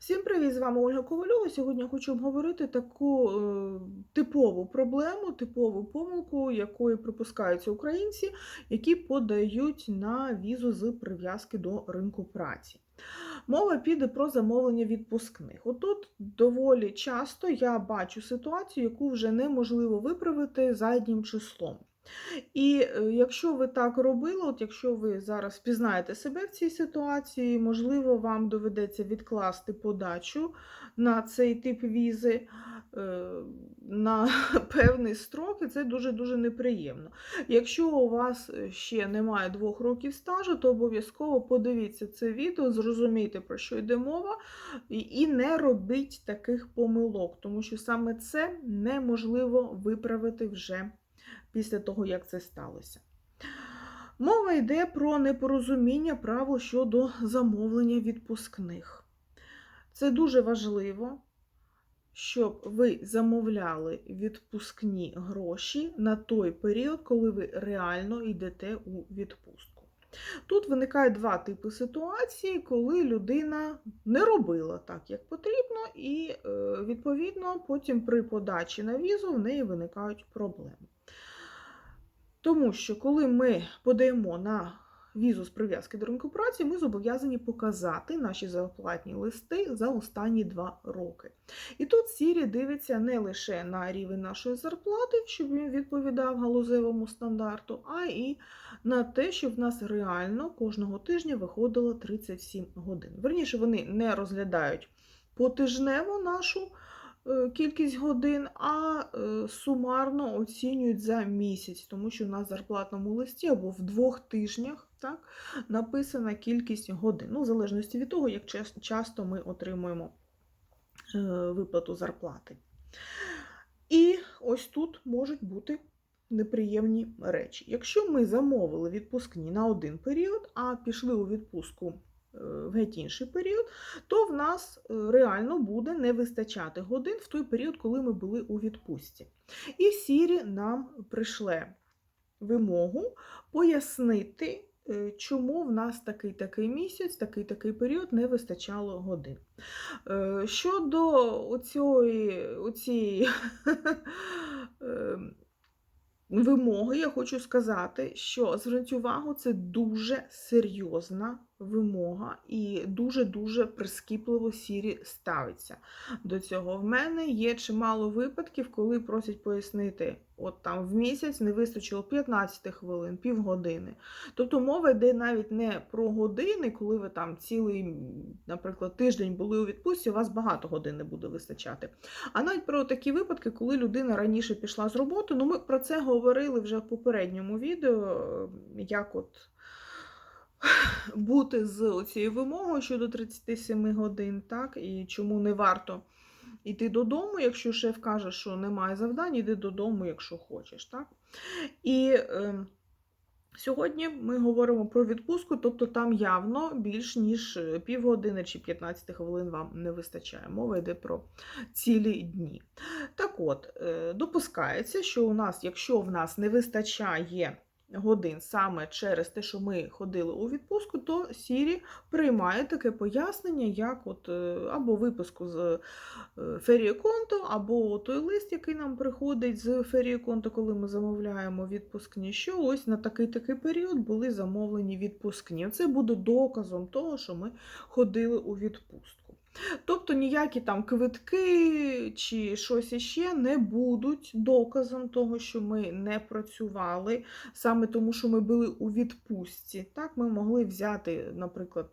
Всім привіт! З вами Ольга Ковальова. Сьогодні хочу обговорити таку е, типову проблему, типову помилку, якої припускаються українці, які подають на візу з прив'язки до ринку праці. Мова піде про замовлення відпускних. Отут доволі часто я бачу ситуацію, яку вже неможливо виправити заднім числом. І е, якщо ви так робили, от якщо ви зараз пізнаєте себе в цій ситуації, можливо, вам доведеться відкласти подачу на цей тип візи е, на певний строк, і це дуже-дуже неприємно. Якщо у вас е, ще немає двох років стажу, то обов'язково подивіться це відео, зрозумійте, про що йде мова, і- і не робіть таких помилок, тому що саме це неможливо виправити вже після того, як це сталося. Мова йде про непорозуміння правил щодо замовлення відпускних. Це дуже важливо, щоб ви замовляли відпускні гроші на той період, коли ви реально йдете у відпустку. Тут виникає два типи ситуації, коли людина не робила так, як потрібно, і, е, відповідно, потім при подачі на візу в неї виникають проблеми. Тому що коли ми подаємо на візу з прив'язки до ринку праці, ми зобов'язані показати наші зарплатні листи за останні два роки. І тут Сірі дивиться не лише на рівень нашої зарплати, щоб він відповідав галузевому стандарту, а і на те, щоб в нас реально кожного тижня виходило 37 годин. Верніше, вони не розглядають потижнево нашу кількість годин, а е, сумарно оцінюють за місяць, тому що в зарплатному листі або в двох тижнях так, написана кількість годин, ну, в залежності від того, як часто ми отримуємо е, виплату зарплати. І ось тут можуть бути неприємні речі. Якщо ми замовили відпускні на один період, а пішли у відпустку е, в геть інший період, то в нас е, реально буде не вистачати годин в той період, коли ми були у відпустці. І Сірі нам прийшле вимогу пояснити, е, чому в нас такий такий місяць, такий такий період не вистачало годин. Е, Щодо оцієї, оцієї е, вимоги, я хочу сказати, що зверніть увагу, це дуже серйозна вимога і дуже-дуже прискіпливо сірі ставиться до цього. В мене є чимало випадків, коли просять пояснити, от там в місяць не вистачило 15 хвилин, півгодини. Тобто мова йде навіть не про години, коли ви там цілий, наприклад, тиждень були у відпустці, у вас багато годин не буде вистачати. А навіть про такі випадки, коли людина раніше пішла з роботи, ну ми про це говорили вже в попередньому відео, як от бути з цією вимогою щодо 37 годин, так, і чому не варто йти додому, якщо шеф каже, що немає завдань, іди додому, якщо хочеш. Так? І е, сьогодні ми говоримо про відпустку, тобто там явно більш ніж е, півгодини чи 15 хвилин вам не вистачає. Мова йде про цілі дні. Так от, е, допускається, що у нас, якщо в нас не вистачає годин саме через те, що ми ходили у відпустку, то Сірі приймає таке пояснення, як от е, або виписку з е, ферієконто, або той лист, який нам приходить з ферієконто, коли ми замовляємо відпускні, що ось на такий такий період були замовлені відпускні. Це буде доказом того, що ми ходили у відпустку. Тобто ніякі там квитки чи щось іще не будуть доказом того, що ми не працювали, саме тому, що ми були у відпустці. Так, ми могли взяти, наприклад,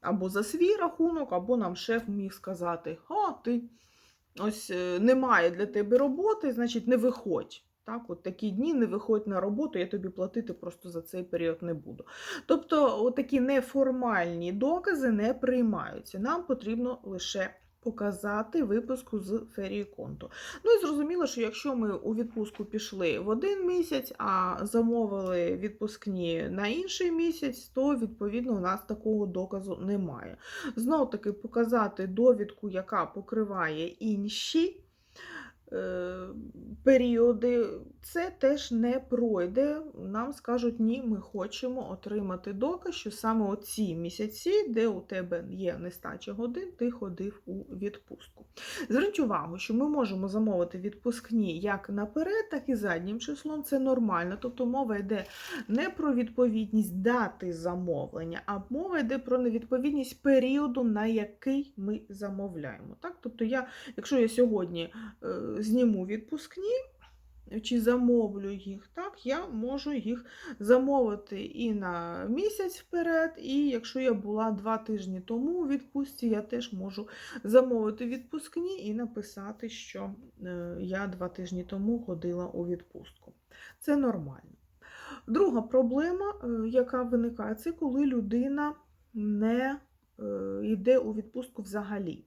або за свій рахунок, або нам шеф міг сказати: О, ти ось е, немає для тебе роботи, значить, не виходь. Так, от такі дні не виходь на роботу, я тобі платити просто за цей період не буду. Тобто, такі неформальні докази не приймаються. Нам потрібно лише показати випуску з ферії конту. Ну і зрозуміло, що якщо ми у відпустку пішли в один місяць, а замовили відпускні на інший місяць, то відповідно у нас такого доказу немає. Знов таки показати довідку, яка покриває інші періоди, це теж не пройде. Нам скажуть, ні, ми хочемо отримати доказ, що саме оці місяці, де у тебе є нестача годин, ти ходив у відпустку. Зверніть увагу, що ми можемо замовити відпускні як наперед, так і заднім числом. Це нормально. Тобто мова йде не про відповідність дати замовлення, а мова йде про невідповідність періоду, на який ми замовляємо. Так? Тобто, я, якщо я сьогодні е, зніму відпускні, чи замовлю їх, так, я можу їх замовити і на місяць вперед, і якщо я була два тижні тому у відпустці, я теж можу замовити відпускні і написати, що е, я два тижні тому ходила у відпустку. Це нормально. Друга проблема, е, яка виникає, це коли людина не е, йде у відпустку взагалі.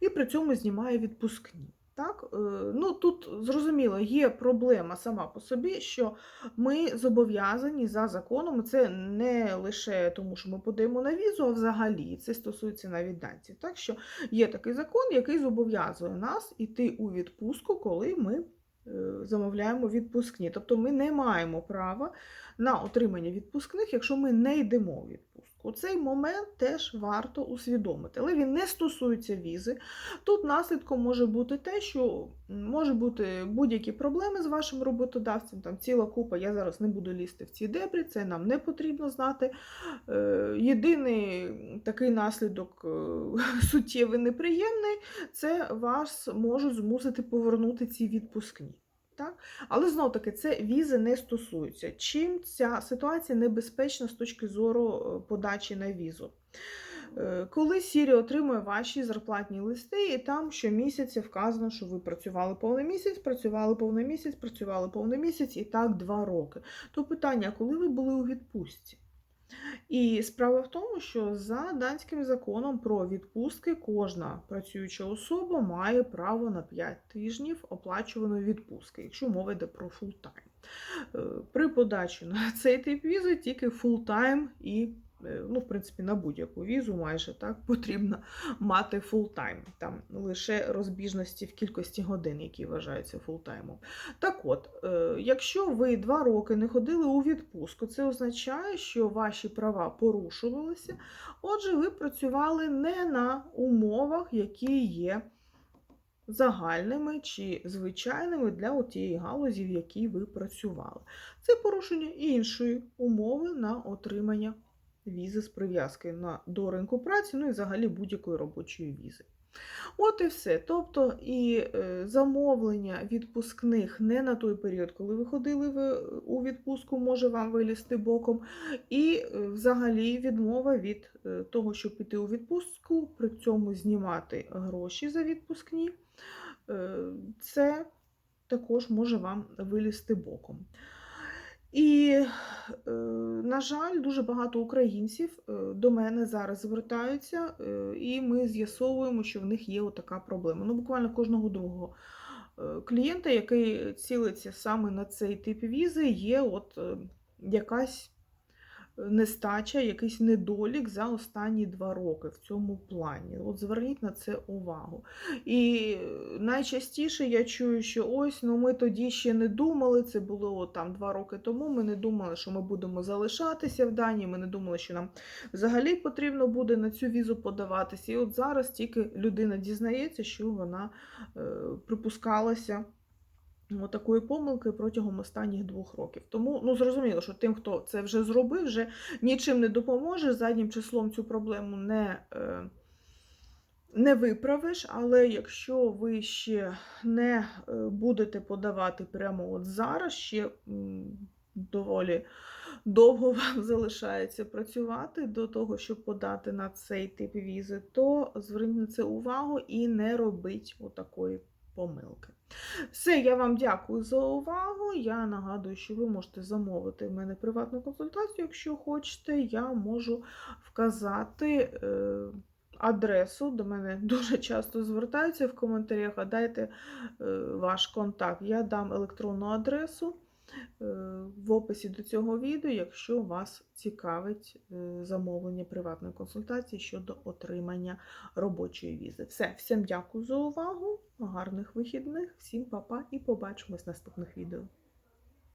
І при цьому знімає відпускні. Так? Е, Ну, Тут зрозуміло, є проблема сама по собі, що ми зобов'язані за законом, це не лише тому, що ми подаємо на візу, а взагалі це стосується навіть данців. Так що є такий закон, який зобов'язує нас йти у відпустку, коли ми е, замовляємо відпускні. Тобто ми не маємо права на отримання відпускних, якщо ми не йдемо у відпустку. Цей момент теж варто усвідомити, але він не стосується візи. Тут наслідком може бути те, що може бути будь-які проблеми з вашим роботодавцем, там ціла купа, я зараз не буду лізти в ці дебрі, це нам не потрібно знати. Е, Єдиний такий наслідок е, суттєвий неприємний це вас можуть змусити повернути ці відпускні. Так? Але знов таки це візи не стосуються. Чим ця ситуація небезпечна з точки зору подачі на візу? Е, Коли Сірі отримує ваші зарплатні листи, і там щомісяця вказано, що ви працювали повний місяць, працювали повний місяць, працювали повний місяць і так два роки. То питання, коли ви були у відпустці? І справа в тому, що за данським законом про відпустки кожна працююча особа має право на 5 тижнів оплачуваної відпустки, якщо мова йде про фултайм. Е, При подачі на цей тип візи тільки фултайм і ну, в принципі, на будь-яку візу майже так потрібно мати фултайм. Там лише розбіжності в кількості годин, які вважаються фултаймом. Так от, е, якщо ви два роки не ходили у відпустку, це означає, що ваші права порушувалися. Отже, ви працювали не на умовах, які є. Загальними чи звичайними для тієї галузі, в якій ви працювали. Це порушення іншої умови на отримання візи з прив'язки на, до ринку праці, ну і взагалі будь-якої робочої візи. От і все. Тобто і е, замовлення відпускних не на той період, коли ви ходили у відпустку, може вам вилізти боком. І е, взагалі відмова від е, того, щоб піти у відпустку, при цьому знімати гроші за відпускні, це також може вам вилізти боком. І, е, на жаль, дуже багато українців е, до мене зараз звертаються, е, і ми з'ясовуємо, що в них є така проблема. Ну, буквально кожного другого клієнта, який цілиться саме на цей тип візи, є от якась нестача, якийсь недолік за останні два роки в цьому плані. От зверніть на це увагу. І найчастіше я чую, що ось ну ми тоді ще не думали, це було там два роки тому. Ми не думали, що ми будемо залишатися в Данії, ми не думали, що нам взагалі потрібно буде на цю візу подаватися. І от зараз тільки людина дізнається, що вона е, припускалася. Такої помилки протягом останніх двох років. Тому ну, зрозуміло, що тим, хто це вже зробив, вже нічим не допоможе. Заднім числом цю проблему не е, не виправиш, але якщо ви ще не е, будете подавати прямо от зараз, ще доволі довго вам залишається працювати до того, щоб подати на цей тип візи, то зверніть на це увагу і не робіть отакої помилки. Все, я вам дякую за увагу. Я нагадую, що ви можете замовити в мене приватну консультацію, якщо хочете, я можу вказати. Е, адресу, до мене дуже часто звертаються в коментарях, а дайте е, ваш контакт. Я дам електронну адресу, в описі до цього відео, якщо вас цікавить е, замовлення приватної консультації щодо отримання робочої візи. Все, всім дякую за увагу, гарних вихідних, всім па-па і побачимось в наступних відео.